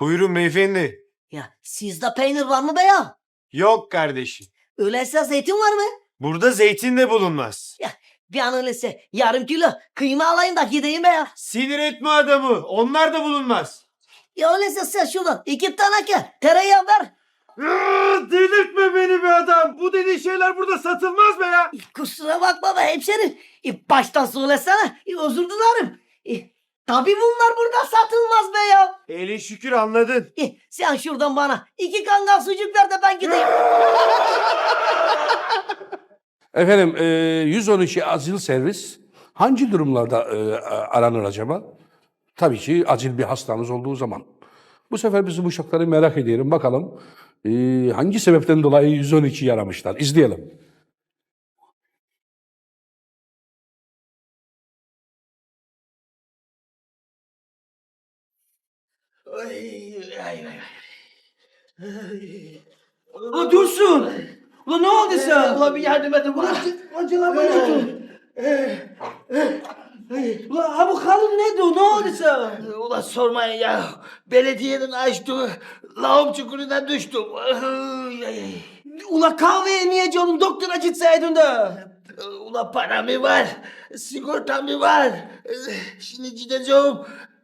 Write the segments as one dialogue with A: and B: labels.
A: Buyurun beyefendi.
B: Ya sizde peynir var mı be ya?
A: Yok kardeşim.
B: Öyleyse zeytin var mı?
A: Burada zeytin de bulunmaz.
B: Bir an öyleyse yarım kilo kıyma alayım da gideyim be ya.
A: Sinir etme adamı. Onlar da bulunmaz.
B: Ya öyleyse sen şuradan iki tane ke tereyağı ver.
A: Aa, delirtme beni be adam. Bu dediğin şeyler burada satılmaz be ya.
B: Kusura bakma be hemşerim. E, baştan söylesene. E, özür dilerim. E, tabii bunlar burada satılmaz be ya.
A: Elin şükür anladın.
B: E, sen şuradan bana iki kangal sucuk ver de ben gideyim.
C: Efendim e, 112 acil servis hangi durumlarda e, aranır acaba? Tabii ki acil bir hastanız olduğu zaman. Bu sefer biz bu uşakları merak ediyorum. Bakalım e, hangi sebepten dolayı 112 aramışlar. İzleyelim.
D: Ulan Dursun! Ulan ne oldu sana?
B: Ulan bir yardım edin bana.
D: Acılar beni tutun. Ulan ha bu kalın neydi o? Ne oldu sana?
B: Ulan sormayın ya. Belediyenin açtığı lağım çukuruna düştüm.
D: Ulan kahveye niye canım doktora gitseydin de?
B: Ulan para mı var? Sigorta mı var? Şimdi gideceğim.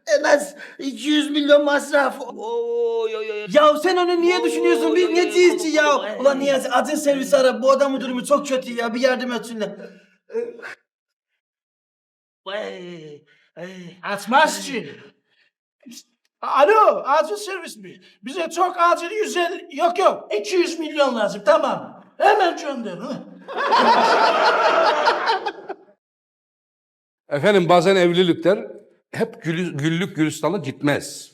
B: En az 200 milyon masraf. Oy, oy, oy.
D: Ya sen onu niye düşünüyorsun? Biz ne diyizci ya? Ulan Niyazi acil servis ara. Bu adamın durumu çok kötü ya. Bir yardım etsinler.
B: Ay, ay.
E: Açmaz ki. Alo, acil servis mi? Bize çok acil 150, yok yok 200 milyon lazım tamam. Hemen gönder. hı?
C: Efendim bazen evlilikler hep gülü- güllük gülistanlı gitmez.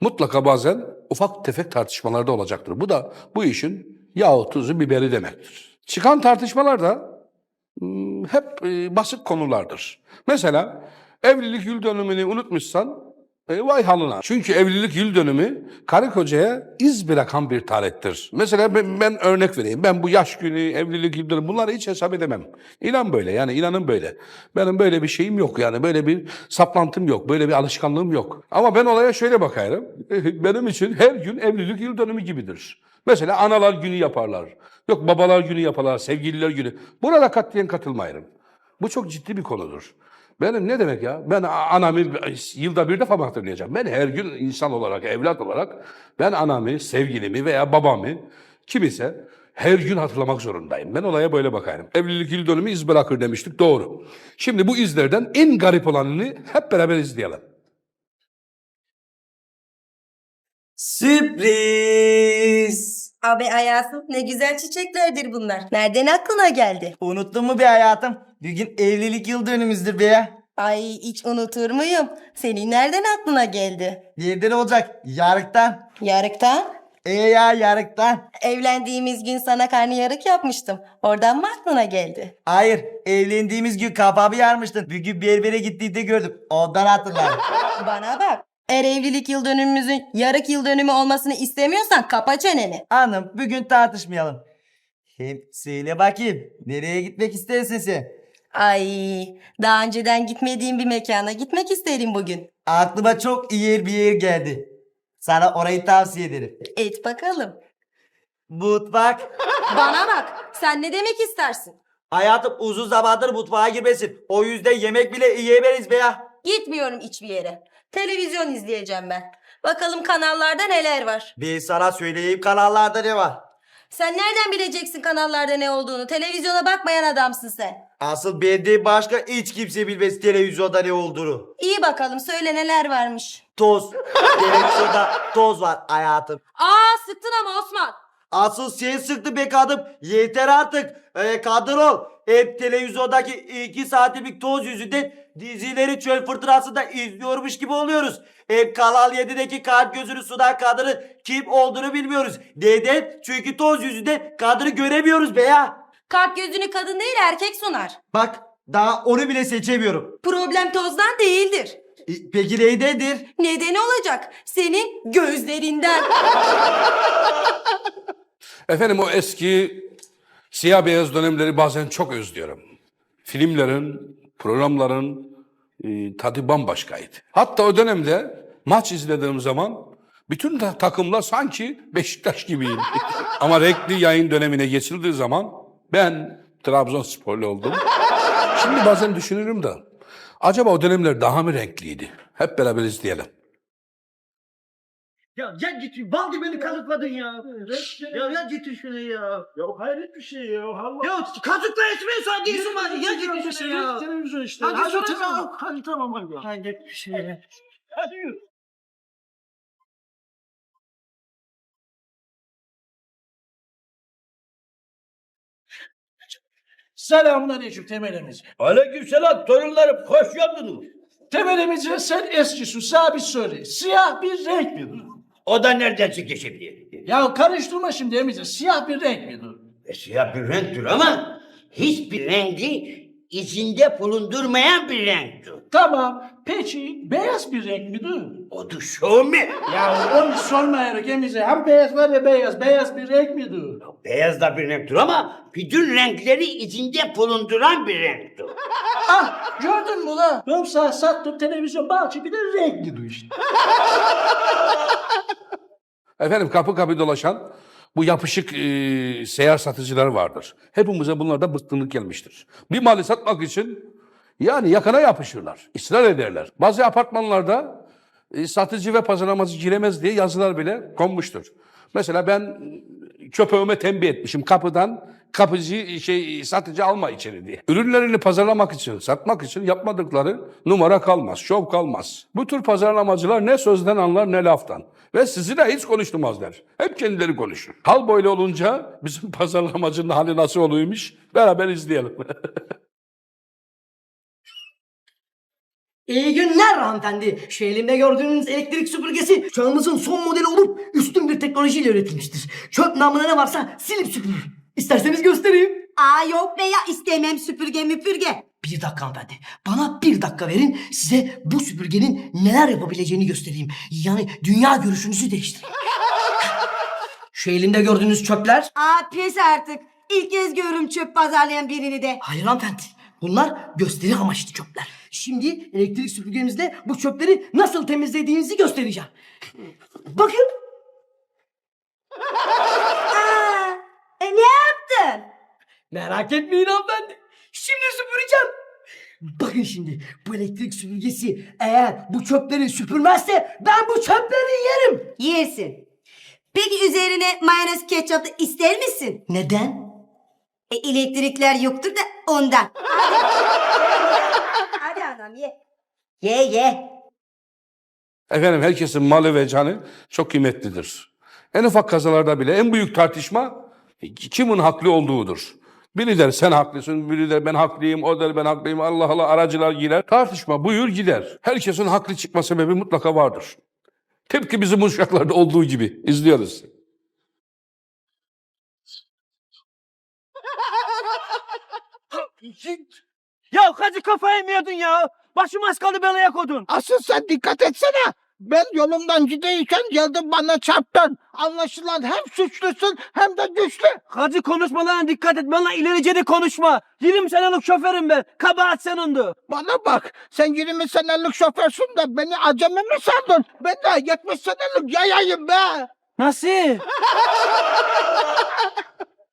C: Mutlaka bazen ufak tefek tartışmalarda olacaktır. Bu da bu işin yağı tuzu biberi demektir. Çıkan tartışmalar da hmm, hep e, basit konulardır. Mesela evlilik yıl dönümünü unutmuşsan e, vay halına. Çünkü evlilik yıl dönümü karı kocaya iz bırakan bir tarihtir. Mesela ben, ben örnek vereyim. Ben bu yaş günü, evlilik yıl dönümü bunları hiç hesap edemem. İnan böyle yani inanın böyle. Benim böyle bir şeyim yok yani böyle bir saplantım yok. Böyle bir alışkanlığım yok. Ama ben olaya şöyle bakarım. Benim için her gün evlilik yıl dönümü gibidir. Mesela analar günü yaparlar. Yok babalar günü yaparlar, sevgililer günü. Burada katliyen katılmayırım. Bu çok ciddi bir konudur. Benim ne demek ya? Ben anamı yılda bir defa mı hatırlayacağım? Ben her gün insan olarak, evlat olarak ben anamı, sevgilimi veya babamı kim ise her gün hatırlamak zorundayım. Ben olaya böyle bakarım. Evlilik yıl dönümü iz bırakır demiştik. Doğru. Şimdi bu izlerden en garip olanını hep beraber izleyelim.
D: Sürpriz!
F: Abi hayatım ne güzel çiçeklerdir bunlar. Nereden aklına geldi?
D: Unuttun mu be hayatım? Bugün evlilik yıl dönümümüzdür be.
F: Ay hiç unutur muyum? Senin nereden aklına geldi?
D: Nereden olacak? Yarıktan.
F: Yarıktan.
D: E ya yarıktan.
F: Evlendiğimiz gün sana karnıyarık yapmıştım. Oradan mı aklına geldi?
D: Hayır, evlendiğimiz gün kafamı yarmıştın. Bugün berbere gittiğinde gördüm. Ondan hatırladım.
F: Bana bak. Eğer evlilik yıl dönümümüzün yarık yıl dönümü olmasını istemiyorsan kapa çeneni.
D: Hanım, bugün tartışmayalım. Hem söyle bakayım, nereye gitmek istersin sen?
F: Ay daha önceden gitmediğim bir mekana gitmek isterim bugün.
D: Aklıma çok iyi bir yer geldi. Sana orayı tavsiye ederim.
F: Et bakalım.
D: Mutfak.
F: Bana bak. Sen ne demek istersin?
D: Hayatım uzun zamandır mutfağa girmesin. O yüzden yemek bile yiyemeyiz be ya.
F: Gitmiyorum hiçbir yere. Televizyon izleyeceğim ben. Bakalım kanallarda neler var.
D: Ben sana söyleyeyim kanallarda ne var.
F: Sen nereden bileceksin kanallarda ne olduğunu? Televizyona bakmayan adamsın sen.
D: Asıl benden başka hiç kimse bilmez televizyonda ne olduğunu.
F: İyi bakalım söyle neler varmış.
D: Toz. televizyonda toz var hayatım.
F: Aa sıktın ama Osman.
D: Asıl sen sıktı be kadın. Yeter artık. Ee, kadın ol. Hep televizyondaki iki saatlik toz yüzünden dizileri çöl fırtınasında izliyormuş gibi oluyoruz. Hep Kanal 7'deki kalp gözünü sudan kadının kim olduğunu bilmiyoruz. Neden? Çünkü toz yüzünden kadını göremiyoruz be ya.
F: Kalp gözünü kadın değil erkek sunar.
D: Bak daha onu bile seçemiyorum.
F: Problem tozdan değildir.
D: E, Peki neydendir?
F: Nedeni olacak. Senin gözlerinden.
C: Efendim o eski siyah beyaz dönemleri bazen çok özlüyorum. Filmlerin, programların e, tadı bambaşkaydı. Hatta o dönemde maç izlediğim zaman Bütün ta- takımlar sanki Beşiktaş gibiydi. Ama renkli yayın dönemine geçildiği zaman ben Trabzonsporlu oldum. Şimdi bazen düşünürüm de acaba o dönemler daha mı renkliydi? Hep beraber izleyelim.
B: Ya ya git bal gibi beni kazıkladın ya. Ya ya git şunu ya.
E: Ya hayret bir şey ya. Allah.
B: Ya kazıkla etmeyin sen değilsin var. Ya git şunu ya.
E: Televizyon işte.
B: Hadi
E: Hadi,
B: sonra
E: tamam.
B: tamam.
E: Hadi tamam hadi.
B: Hayret bir şey.
E: Hadi yürü. Selamünaleyküm temelimiz.
G: Aleykümselam torunlarım hoş geldiniz.
E: Temelimize sen eskisin sabit söyle. Siyah bir renk midir?
G: O da nereden çıktı şimdi?
E: Ya karıştırma şimdi emize. Siyah bir renk midir?
G: E, siyah bir renktir ama hiçbir rengi içinde bulundurmayan bir renktir.
E: Tamam. Peki beyaz bir renk midir?
G: O da şu mu?
E: Ya onu sormayarak emize. Hem beyaz var ya beyaz. Beyaz bir renk midir?
G: Beyaz da bir renktir ama bütün renkleri içinde bulunduran bir renktir.
E: Ah gördün mü lan? Yoksa sattım televizyon bahçe bir de renkli işte.
C: Efendim kapı kapı dolaşan bu yapışık e, seyyar satıcılar vardır. Hepimize bunlardan bıkkınlık gelmiştir. Bir malı satmak için yani yakana yapışırlar, ısrar ederler. Bazı apartmanlarda e, satıcı ve pazarlamacı giremez diye yazılar bile konmuştur. Mesela ben köpeğime tembih etmişim kapıdan kapıcı şey satıcı alma içeri diye. Ürünlerini pazarlamak için, satmak için yapmadıkları numara kalmaz, şov kalmaz. Bu tür pazarlamacılar ne sözden anlar ne laftan. Ve sizi de hiç konuşturmazlar. Hep kendileri konuşur. Hal böyle olunca bizim pazarlamacının hali nasıl oluyormuş beraber izleyelim.
H: İyi günler hanımefendi. Şu elimde gördüğünüz elektrik süpürgesi çağımızın son modeli olup üstün bir teknolojiyle üretilmiştir. Çöp namına ne varsa silip süpürür. İsterseniz göstereyim.
F: Aa yok be ya istemem süpürge müpürge.
H: Bir dakika hanımefendi. Bana bir dakika verin. Size bu süpürgenin neler yapabileceğini göstereyim. Yani dünya görüşünüzü değiştireyim. Şu elimde gördüğünüz çöpler.
F: Aa pes artık. İlk kez görürüm çöp pazarlayan birini de.
H: Hayır hanımefendi. Bunlar gösteri amaçlı çöpler. Şimdi elektrik süpürgemizle bu çöpleri nasıl temizlediğinizi göstereceğim. Bakın.
F: Aa, e, ne yaptın?
H: Merak etmeyin hanımefendi. Şimdi süpüreceğim. Bakın şimdi bu elektrik süpürgesi eğer bu çöpleri süpürmezse ben bu çöpleri yerim.
F: Yersin. Peki üzerine mayonez ketçap da ister misin?
H: Neden?
F: E, elektrikler yoktur da ondan. Hadi anam ye. Ye ye.
C: Efendim herkesin malı ve canı çok kıymetlidir. En ufak kazalarda bile en büyük tartışma kimin haklı olduğudur. Biri der sen haklısın, biri der ben haklıyım, o der ben haklıyım. Allah Allah aracılar girer. Tartışma buyur gider. Herkesin haklı çıkma sebebi mutlaka vardır. Tıpkı bizim uşaklarda olduğu gibi izliyoruz.
B: Ya hacı kafayı mı yedin ya? Başım az kaldı belaya kodun.
I: Asıl sen dikkat etsene. Ben yolumdan gideyken geldin bana çarptın. Anlaşılan hem suçlusun hem de güçlü.
B: Hacı konuşmalarına dikkat et. Bana ilerice de konuşma. 20 senelik şoförüm ben. Kabahat senindu.
I: Bana bak sen 20 senelik şoförsün de beni acemi mi sandın? Ben de 70 senelik yayayım be.
B: Nasıl?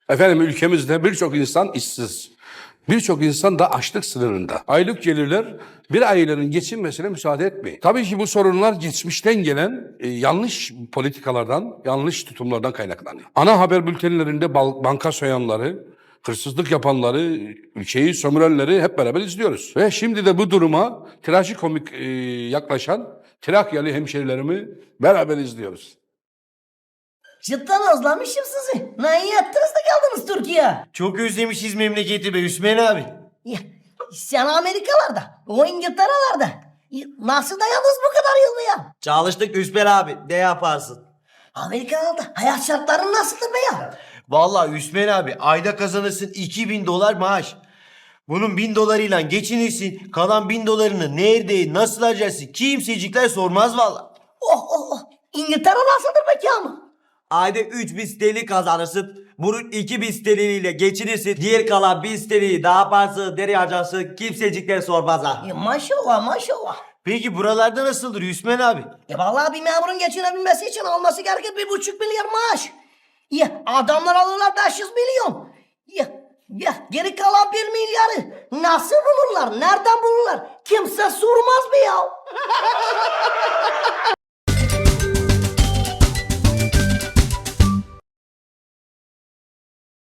C: Efendim ülkemizde birçok insan işsiz. Birçok insan da açlık sınırında. Aylık gelirler bir ailenin geçinmesine müsaade etmiyor. Tabii ki bu sorunlar geçmişten gelen e, yanlış politikalardan, yanlış tutumlardan kaynaklanıyor. Ana haber bültenlerinde banka soyanları, hırsızlık yapanları, ülkeyi sömürenleri hep beraber izliyoruz. Ve şimdi de bu duruma trajikomik e, yaklaşan Trakyalı hemşerilerimi beraber izliyoruz.
H: Cidden özlemişim sizi. Ne iyi ettiniz de geldiniz Türkiye.
D: Çok özlemişiz memleketi be Hüsmen abi.
H: Ya, sen Amerikalarda, o İngiltere'lerde. Nasıl dayanız bu kadar yıl ya?
D: Çalıştık Hüsmen abi. Ne yaparsın?
H: Amerikalarda hayat şartları nasıldır be ya?
D: Vallahi Hüsmen abi ayda kazanırsın 2000 dolar maaş. Bunun 1000 dolarıyla geçinirsin. Kalan 1000 dolarını nerede nasıl harcarsın kimsecikler sormaz valla.
H: Oh oh oh. İngiltere nasıldır peki ama?
D: Ayda 3000 sterlin kazanırsın. Bunun 2000 sterliniyle geçinirsin. Diğer kalan 1000 sterlini daha yaparsın, nereye harcarsın kimsecikler sormaz ha.
H: Ya maşallah maşallah.
D: Peki buralarda nasıldır Hüsmen abi?
H: E vallahi bir memurun geçinebilmesi için alması gereken bir buçuk milyar maaş. Ya adamlar alırlar 500 milyon. Ya, ya geri kalan bir milyarı nasıl bulurlar? Nereden bulurlar? Kimse sormaz mı ya?